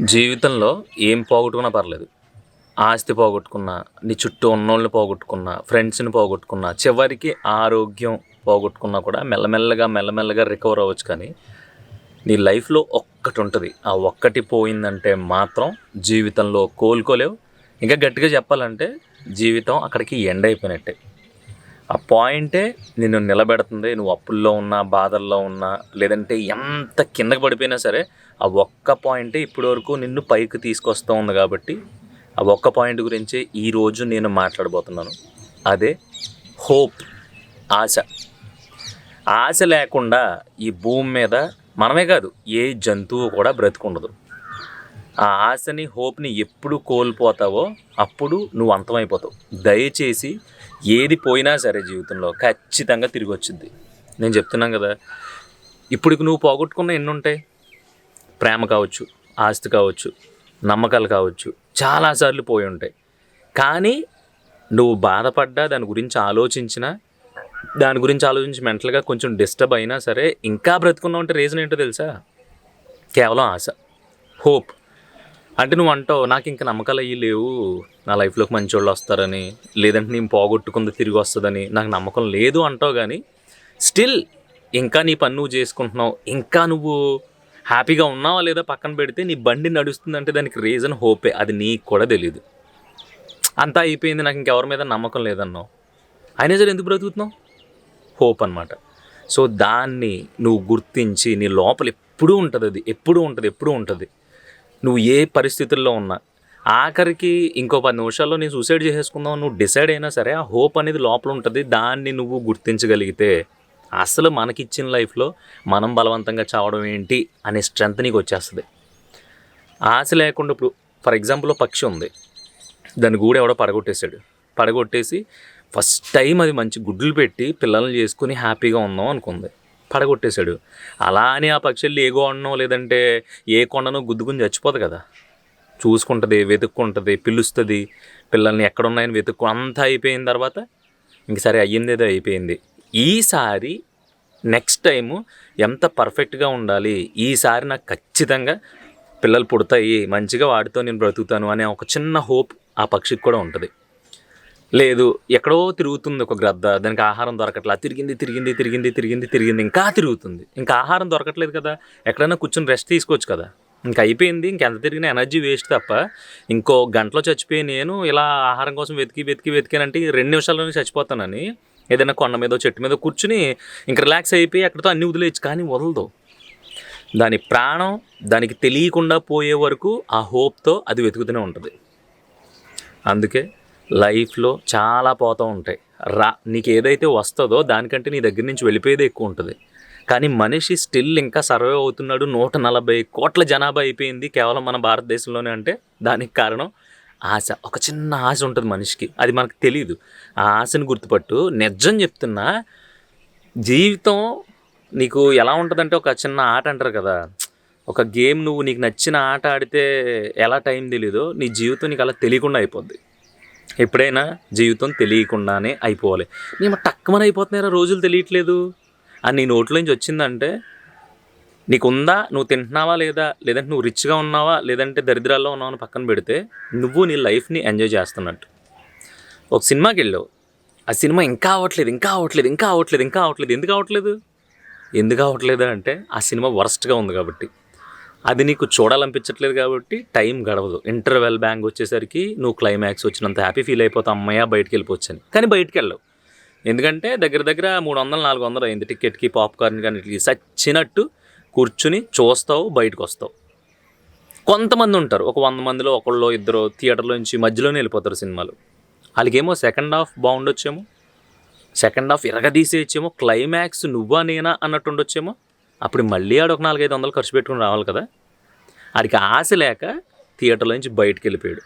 జీవితంలో ఏం పోగొట్టుకున్నా పర్లేదు. ఆస్తి పోగొట్టుకున్నా నీ చుట్టూ ఉన్నోళ్ళని పోగొట్టుకున్నా ఫ్రెండ్స్ని పోగొట్టుకున్నా చివరికి ఆరోగ్యం పోగొట్టుకున్నా కూడా మెల్లమెల్లగా మెల్లమెల్లగా రికవర్ అవ్వచ్చు కానీ నీ లైఫ్లో ఒక్కటి ఉంటుంది. ఆ ఒక్కటి పోయిందంటే మాత్రం జీవితంలో కోలుకోలేవు. ఇంకా గట్టిగా చెప్పాలంటే జీవితం అక్కడికి ఎండ్ అయిపోయినట్టే. ఆ పాయింటే నిన్ను నిలబెడుతుంది నువ్వు అప్పుల్లో ఉన్నా బాధల్లో ఉన్నా లేదంటే ఎంత కిందకి పడిపోయినా సరే ఆ ఒక్క పాయింటే ఇప్పటి వరకు నిన్ను పైకి తీసుకొస్తూ ఉంది కాబట్టి ఆ ఒక్క పాయింట్ గురించి ఈరోజు నేను మాట్లాడబోతున్నాను. అదే హోప్ ఆశ. ఆశ లేకుండా ఈ భూమి మీద మనమే కాదు ఏ జంతువు కూడా బ్రతికుండదు. ఆ ఆశని హోప్ని ఎప్పుడు కోల్పోతావో అప్పుడు నువ్వు అంతమైపోతావు. దయచేసి ఏది పోయినా సరే జీవితంలో ఖచ్చితంగా తిరిగి వచ్చింది నేను చెప్తున్నాను కదా ఇప్పుడు నువ్వు పోగొట్టుకున్న ఎన్ని ఉంటాయి ప్రేమ కావచ్చు ఆస్తి కావచ్చు నమ్మకాలు కావచ్చు చాలాసార్లు పోయి ఉంటాయి. కానీ నువ్వు బాధపడ్డా దాని గురించి ఆలోచించినా దాని గురించి ఆలోచించి మెంటల్గా కొంచెం డిస్టర్బ్ అయినా సరే ఇంకా బ్రతుకున్నావు అంటే రీజన్ ఏంటో తెలుసా? కేవలం ఆశ హోప్. అంటే నువ్వు అంటావు నాకు ఇంకా నమ్మకాలు అయ్యి లేవు. నా లైఫ్లోకి మంచి వాళ్ళు వస్తారని. లేదంటే నేను పోగొట్టుకుంది తిరిగి వస్తుందని. నాకు నమ్మకం లేదు అంటావు కానీ స్టిల్ ఇంకా నీ పని నువ్వు చేసుకుంటున్నావు. ఇంకా నువ్వు హ్యాపీగా ఉన్నావా లేదా పక్కన పెడితే నీ బండి నడుస్తుందంటే దానికి రీజన్ హోపే. అది నీకు కూడా తెలియదు అంతా అయిపోయింది నాకు ఇంకెవరి మీద నమ్మకం లేదన్నావు. అయినా సరే ఎందుకు బ్రతుకుతున్నావు? హోప్ అనమాట సో దాన్ని నువ్వు గుర్తించి నీ లోపల ఎప్పుడూ ఉంటుంది అది. ఎప్పుడూ ఉంటుంది ఎప్పుడూ ఉంటుంది. నువ్వు ఏ పరిస్థితుల్లో ఉన్నా. ఆఖరికి ఇంకో పది నిమిషాల్లో నేను సూసైడ్ చేసేసుకుందాం నువ్వు డిసైడ్ అయినా సరే ఆ హోప్ అనేది లోపల ఉంటుంది. దాన్ని నువ్వు గుర్తించగలిగితే అసలు మనకిచ్చిన లైఫ్లో మనం బలవంతంగా చావడం ఏంటి అనే స్ట్రెంత్ నీకు వచ్చేస్తుంది. ఆశ లేకుండా ఇప్పుడు ఫర్ ఎగ్జాంపుల్ పక్షి ఉంది. దాని గూడు ఎవడో పడగొట్టేశాడు. పడగొట్టేసి ఫస్ట్ టైం అది మంచి గుడ్లు పెట్టి పిల్లల్ని చేసుకుని హ్యాపీగా ఉందాం అనుకుంది. పడగొట్టేశాడు. అలా అని ఆ పక్షుల్ని ఏ గోడనో లేదంటే ఏ కొండనో గుద్దుకుని చచ్చిపోదు కదా. చూసుకుంటుంది వెతుక్కుంటుంది పిలుస్తుంది పిల్లల్ని ఎక్కడున్నాయని వెతుక్కు అంతా అయిపోయిన తర్వాత ఇంక సరే అయ్యింది ఏదో అయిపోయింది. ఈసారి నెక్స్ట్ టైము ఎంత పర్ఫెక్ట్గా ఉండాలి ఈసారి నాకు ఖచ్చితంగా పిల్లలు పుడతాయి మంచిగా వాడితో నేను బ్రతుకుతాను అనే ఒక చిన్న హోప్ ఆ పక్షికి కూడా ఉంటుంది. లేదు ఎక్కడో తిరుగుతుంది ఒక గ్రద్ద దానికి ఆహారం దొరకట్లా. తిరిగింది తిరిగింది తిరిగింది తిరిగింది తిరిగింది ఇంకా తిరుగుతుంది. ఇంకా ఆహారం దొరకట్లేదు కదా ఎక్కడైనా కూర్చొని రెస్ట్ తీసుకోవచ్చు కదా. ఇంకా అయిపోయింది ఇంకెంత తిరిగినా ఎనర్జీ వేస్ట్ తప్ప ఇంకో గంటలో చచ్చిపోయి నేను ఇలా ఆహారం కోసం వెతికి వెతికి వెతికానంటే రెండు నిమిషాల్లోనే చచ్చిపోతానని ఏదైనా కొండ మీద చెట్టు మీద కూర్చుని ఇంక రిలాక్స్ అయిపోయి అక్కడితో అన్ని వదిలేయచ్చు కానీ వదలదు. దాని ప్రాణం దానికి తెలియకుండా పోయే వరకు ఆ హోప్తో అది వెతుకుతూనే ఉంటుంది. అందుకే లైఫ్లో చాలా పోతూ ఉంటాయి. రా నీకు ఏదైతే వస్తుందో దానికంటే నీ దగ్గర నుంచి వెళ్ళిపోయేది ఎక్కువ ఉంటుంది. కానీ మనిషి స్టిల్ ఇంకా సర్వే అవుతున్నాడు. నూట నలభై కోట్ల జనాభా అయిపోయింది కేవలం మన భారతదేశంలోనే అంటే దానికి కారణం ఆశ. ఒక చిన్న ఆశ ఉంటుంది మనిషికి. అది మనకు తెలియదు ఆ ఆశను గుర్తుపట్టు. నిజం చెప్తున్నా జీవితం నీకు ఎలా ఉంటుందంటే ఒక చిన్న ఆట అంటారు కదా. ఒక గేమ్ నువ్వు నీకు నచ్చిన ఆట ఆడితే ఎలా టైం తెలీదో నీ జీవితం నీకు అలా తెలియకుండా అయిపోద్ది. ఎప్పుడైనా జీవితం తెలియకుండానే అయిపోవాలి. మేము టక్కుమని అయిపోతున్నారా రోజులు తెలియట్లేదు. అని నీ నోట్లో నుంచి వచ్చిందంటే నీకుందా? నువ్వు తింటున్నావా లేదా? లేదంటే నువ్వు రిచ్గా ఉన్నావా? లేదంటే దరిద్రాల్లో ఉన్నావా అని పక్కన పెడితే నువ్వు నీ లైఫ్ని ఎంజాయ్ చేస్తున్నట్టు. ఒక సినిమాకి వెళ్ళావు. ఆ సినిమా ఇంకా అవ్వట్లేదు ఇంకా అవ్వట్లేదు ఇంకా అవ్వట్లేదు ఇంకా అవ్వట్లేదు. ఎందుకు అవ్వట్లేదు? ఎందుకు అవ్వట్లేదు అంటే ఆ సినిమా వరస్ట్గా ఉంది కాబట్టి. అది నీకు చూడాలనిపించట్లేదు కాబట్టి టైం గడవదు. ఇంటర్వెల్ బ్యాంక్ వచ్చేసరికి నువ్వు క్లైమాక్స్ వచ్చినంత హ్యాపీ ఫీల్ అయిపోతావు అమ్మయ్య బయటికి వెళ్ళిపోవచ్చు అని కానీ బయటికి వెళ్ళవు ఎందుకంటే దగ్గర దగ్గర మూడు వందలు నాలుగు వందలు అయింది టికెట్కి పాప్కార్న్ కానీ ఇట్లా సచ్చినట్టు కూర్చుని చూస్తావు బయటకు వస్తావు కొంతమంది ఉంటారు. ఒక వంద మందిలో ఒకళ్ళు ఇద్దరు థియేటర్లో నుంచి మధ్యలోనే వెళ్ళిపోతారు సినిమాలు. వాళ్ళకేమో సెకండ్ హాఫ్ బాగుండొచ్చేమో? సెకండ్ హాఫ్ ఇరగదీసేయచ్చేమో? క్లైమాక్స్ నువ్వా నేనా అన్నట్టు ఉండొచ్చేమో అప్పుడు మళ్ళీ ఆడు ఒక నాలుగైదు వందలు ఖర్చు పెట్టుకుని రావాలి కదా. ఆడికి ఆశ లేక థియేటర్లో నుంచి బయటకు వెళ్ళిపోయాడు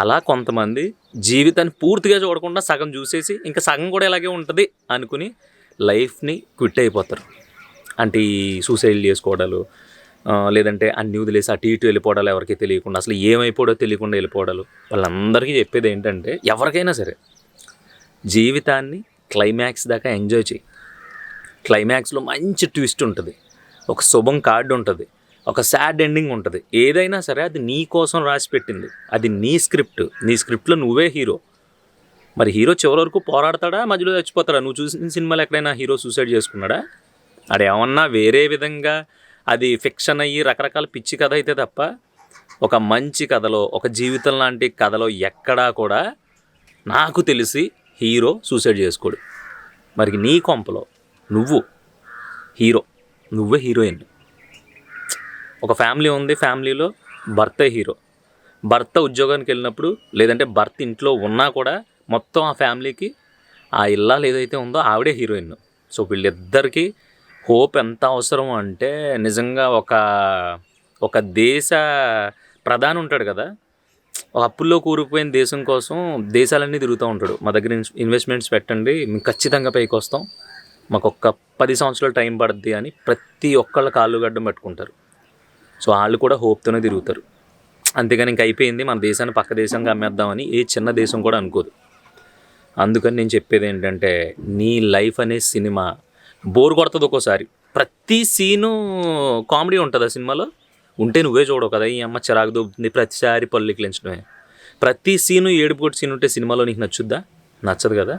అలా కొంతమంది జీవితాన్ని పూర్తిగా చూడకుండా సగం చూసేసి ఇంకా సగం కూడా ఇలాగే ఉంటుంది అనుకుని లైఫ్ని క్విట్ అయిపోతారు. అంటే ఈ సూసైడ్ చేసుకోవడాలు లేదంటే అన్ని వదిలేసి అటు ఇటు వెళ్ళిపోవడాలు ఎవరికి తెలియకుండా అసలు ఏమైపోడో తెలియకుండా వెళ్ళిపోవడాలు. వాళ్ళందరికీ చెప్పేది ఏంటంటే ఎవరికైనా సరే జీవితాన్ని క్లైమాక్స్ దాకా ఎంజాయ్ చేయి. క్లైమాక్స్లో మంచి ట్విస్ట్ ఉంటుంది. ఒక శుభం కార్డు ఉంటుంది. ఒక సాడ్ ఎండింగ్ ఉంటుంది. ఏదైనా సరే అది నీ కోసం రాసి పెట్టింది అది నీ స్క్రిప్ట్. నీ స్క్రిప్ట్లో నువ్వే హీరో. మరి హీరో చివరి వరకు పోరాడతాడా? మధ్యలో చచ్చిపోతాడా? నువ్వు చూసిన సినిమాలు ఎక్కడైనా హీరో సూసైడ్ చేసుకున్నాడా? అది ఏమన్నా వేరే విధంగా అది ఫిక్షన్ అయ్యి రకరకాల పిచ్చి కథ అయితే తప్ప ఒక మంచి కథలో ఒక జీవితం లాంటి కథలో ఎక్కడా కూడా నాకు తెలిసి హీరో సూసైడ్ చేసుకోడు. మరి నీ కొంపలో నువ్వు హీరో. నువ్వే హీరోయిన్. ఒక ఫ్యామిలీ ఉంది ఫ్యామిలీలో భర్తే హీరో. భర్త ఉద్యోగానికి వెళ్ళినప్పుడు లేదంటే భర్త ఇంట్లో ఉన్నా కూడా మొత్తం ఆ ఫ్యామిలీకి ఆ ఇల్లాలు ఏదైతే ఉందో ఆవిడే హీరోయిన్. సో వీళ్ళిద్దరికీ హోప్ ఎంత అవసరం అంటే నిజంగా ఒక ఒక దేశ ప్రధాని ఉంటాడు కదా. ఒక అప్పుల్లో కూరుకుపోయిన దేశం కోసం దేశాలన్నీ తిరుగుతూ ఉంటాడు. మా దగ్గర ఇన్వెస్ట్మెంట్స్ పెట్టండి మేము ఖచ్చితంగా పైకి వస్తాం. మాకు ఒక్క పది సంవత్సరాలు టైం పడుద్ది అని ప్రతి ఒక్కళ్ళ కాళ్ళు గడ్డం పెట్టుకుంటారు. సో వాళ్ళు కూడా హోప్తోనే తిరుగుతారు. అంతేగాని ఇంక అయిపోయింది మన దేశాన్ని పక్క దేశంగా అమ్మేద్దామని ఏ చిన్న దేశం కూడా అనుకోదు. అందుకని నేను చెప్పేది ఏంటంటే నీ లైఫ్ అనే సినిమా బోర్ కొడుతుంది ఒక్కోసారి. ప్రతి సీను కామెడీ ఉంటుంది ఆ సినిమాలో? ఉంటే నువ్వే చూడవు కదా ఈ అమ్మ చిరాకు దొబ్బుతుంది ప్రతిసారి పళ్ళుకి లించడమే ప్రతి సీను ఏడుపు సీన్ ఉంటే సినిమాలో నీకు నచ్చుద్దా? నచ్చదు కదా.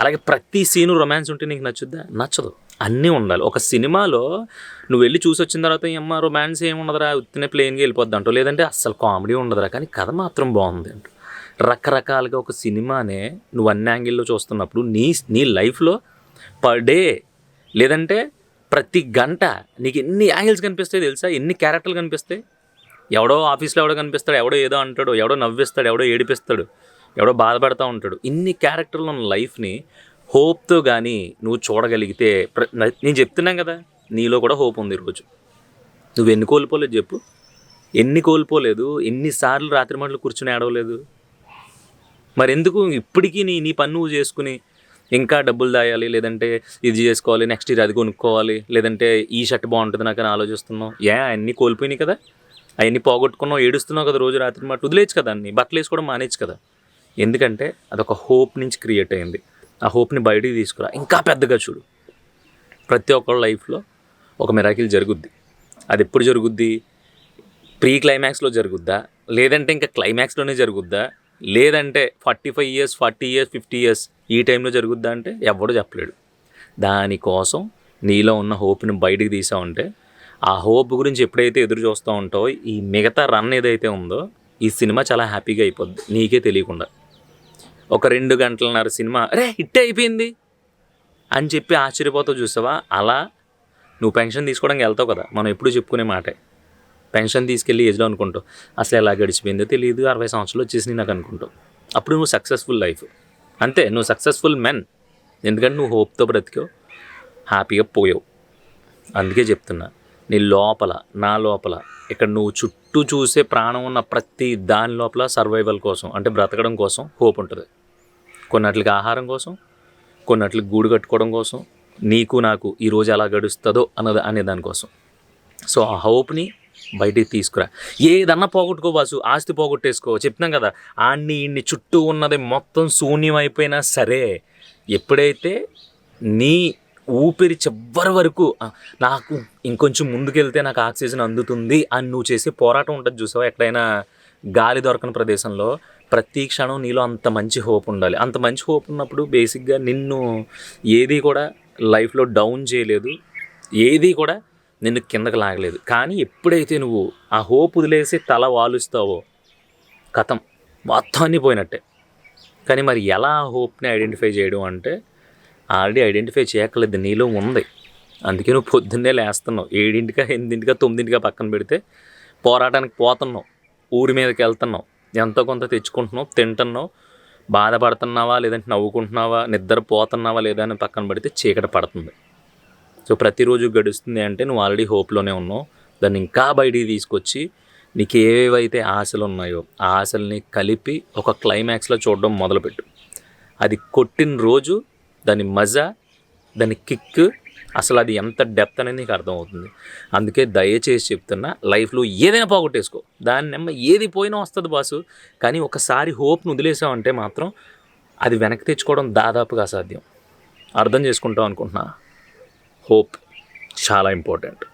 అలాగే ప్రతి సీను రొమాన్స్ ఉంటే నీకు నచ్చుద్దా? నచ్చదు. అన్నీ ఉండాలి. ఒక సినిమాలో నువ్వు వెళ్ళి చూసి వచ్చిన తర్వాత ఏమ్మా రొమాన్స్ ఏమి ఉండదురా ఉత్తినే ప్లేన్గా వెళ్ళిపోద్ది అంటూ లేదంటే అస్సలు కామెడీ ఉండదురా. కానీ కథ మాత్రం బాగుంది అంటూ రకరకాలుగా ఒక సినిమానే నువ్వు అన్ని యాంగిల్లో చూస్తున్నప్పుడు నీ నీ లైఫ్లో పర్ డే లేదంటే ప్రతి గంట నీకు ఎన్ని యాంగిల్స్ కనిపిస్తాయి తెలుసా? ఎన్ని క్యారెక్టర్లు కనిపిస్తాయి? ఎవడో ఆఫీస్లో ఎవడో కనిపిస్తాడు ఎవడో ఏదో అంటాడు ఎవడో నవ్విస్తాడు ఎవడో ఏడిపిస్తాడు. ఎవడో బాధపడతా ఉంటాడు. ఇన్ని క్యారెక్టర్లు ఉన్న లైఫ్ని హోప్తో కానీ నువ్వు చూడగలిగితే ప్ర- నేను చెప్తున్నాను కదా నీలో కూడా హోప్ ఉంది ఈరోజు. నువ్వు ఎన్ని కోల్పోలేదు చెప్పు. ఎన్ని కోల్పోలేదు ఎన్నిసార్లు రాత్రి మటలు కూర్చుని ఏడవలేదు. మరి ఎందుకు ఇప్పటికీ నీ నీ పని నువ్వు చేసుకుని ఇంకా డబ్బులు దాయాలి లేదంటే ఇది చేసుకోవాలి నెక్స్ట్ ఇయర్ అది కొనుక్కోవాలి లేదంటే ఈ షర్ట్ బాగుంటుంది నాకు అని ఆలోచిస్తున్నావు. ఏ అన్నీ కోల్పోయినాయి కదా. అవన్నీ పోగొట్టుకున్నావు ఏడుస్తున్నావు కదా రోజు రాత్రి మాట వదిలేచ్చు కదా అన్ని. బట్టలు వేసుకోవడం మానేచ్చు కదా. ఎందుకంటే అదొక హోప్ నుంచి క్రియేట్ అయింది. ఆ హోప్ని బయటికి తీసుకురా. ఇంకా పెద్దగా చూడు. ప్రతి ఒక్కళ్ళ లైఫ్లో ఒక మిరాకిల్ జరుగుద్ది. అది ఎప్పుడు జరుగుద్ది? ప్రీ క్లైమాక్స్లో జరుగుద్దా? లేదంటే ఇంకా క్లైమాక్స్లోనే జరుగుద్దా? లేదంటే forty five years forty years fifty years ఈ టైంలో జరుగుద్దా అంటే ఎవడో చెప్పలేడు. దానికోసం నీలో ఉన్న హోప్ని బయటికి తీసావంటే ఆ హోప్ గురించి ఎప్పుడైతే ఎదురు చూస్తూ ఉంటావో ఈ మిగతా రన్ ఏదైతే ఉందో ఈ సినిమా చాలా హ్యాపీగా అయిపోద్ది. నీకే తెలియకుండా. ఒక రెండు గంటలన్నర సినిమా అరే హిట్ అయిపోయింది అని చెప్పి ఆశ్చర్యపోతావు చూసావా? అలా నువ్వు పెన్షన్ తీసుకోవడానికి వెళ్తావు కదా మనం ఎప్పుడు చెప్పుకునే మాటే. పెన్షన్ తీసుకెళ్ళి ఏజ్లో అనుకుంటావు అసలు ఎలా గడిచిపోయిందో తెలియదు అరవై సంవత్సరాలు వచ్చేసి నాకు అనుకుంటావు. అప్పుడు నువ్వు సక్సెస్ఫుల్ లైఫ్ అంతే నువ్వు సక్సెస్ఫుల్ మెన్ ఎందుకంటే నువ్వు హోప్తో బ్రతికావు హ్యాపీగా పోయావు. అందుకే చెప్తున్నా నీ లోపల నా లోపల ఇక్కడ నువ్వు చుట్టూ చూసే ప్రాణం ఉన్న ప్రతి దాని లోపల సర్వైవల్ కోసం అంటే బ్రతకడం కోసం హోప్ ఉంటుంది. కొన్నట్లకి ఆహారం కోసం కొన్నట్లకి గూడు కట్టుకోవడం కోసం నీకు నాకు ఈరోజు ఎలా గడుస్తుందో అన్నది అనే దానికోసం సో ఆ హోప్ని బయటికి తీసుకురా. ఏదన్నా పోగొట్టుకో బాసు ఆస్తి పోగొట్టేసుకో. చెప్తున్నాం కదా ఆన్ని ఇన్ని చుట్టూ ఉన్నది మొత్తం శూన్యం అయిపోయినా సరే ఎప్పుడైతే నీ ఊపిరి చివరి వరకు నాకు ఇంకొంచెం ముందుకెళ్తే నాకు ఆక్సిజన్ అందుతుంది అని నువ్వు చేసే పోరాటం ఉంటుంది చూసావా? ఎక్కడైనా గాలి దొరకని ప్రదేశంలో ప్రతి క్షణం నీలో అంత మంచి హోప్ ఉండాలి. అంత మంచి హోప్ ఉన్నప్పుడు బేసిక్గా నిన్ను ఏది కూడా లైఫ్లో డౌన్ చేయలేదు. ఏది కూడా నిన్ను కిందకి లాగలేదు. కానీ ఎప్పుడైతే నువ్వు ఆ హోప్ వదిలేసి తల వాలుస్తావో కథం మొత్తం పోయినట్టే. కానీ మరి ఎలా ఆ హోప్ని ఐడెంటిఫై చేయడం అంటే ఆల్రెడీ ఐడెంటిఫై చేయక్కర్లేదు. నీలో ఉంది. అందుకే నువ్వు పొద్దున్నే లేస్తున్నావు. ఏడింటికా ఎనిమిదింటికా తొమ్మిదింటికా పక్కన పెడితే పోరాటానికి పోతున్నావు. ఊరి మీదకి వెళ్తున్నావు. ఎంతో కొంత తెచ్చుకుంటున్నావు తింటున్నావు బాధపడుతున్నావా లేదంటే నవ్వుకుంటున్నావా నిద్రపోతున్నావా లేదా అని పక్కన పడితే చీకటి పడుతుంది. సో ప్రతిరోజు గడుస్తుంది అంటే నువ్వు ఆల్రెడీ హోప్లోనే ఉన్నావు. దాన్ని ఇంకా బయటికి తీసుకొచ్చి నీకు ఏవేవైతే ఆశలు ఉన్నాయో ఆ ఆశల్ని కలిపి ఒక క్లైమాక్స్లో చూడడం మొదలుపెట్టు. అది కొట్టిన రోజు దాని మజా దాని కిక్ అసలు అది ఎంత డెప్త్ అనేది నీకు అర్థమవుతుంది. అందుకే దయచేసి చెప్తున్నా లైఫ్లో ఏదైనా పోగొట్టేసుకో. దాని నెమ్మ ఏది పోయినా వస్తుంది బాసు. కానీ ఒకసారి హోప్ను వదిలేసావంటే మాత్రం అది వెనక్కి తెచ్చుకోవడం దాదాపుగా అసాధ్యం. అర్థం చేసుకుంటాం అనుకుంటున్నా. హోప్ చాలా ఇంపార్టెంట్.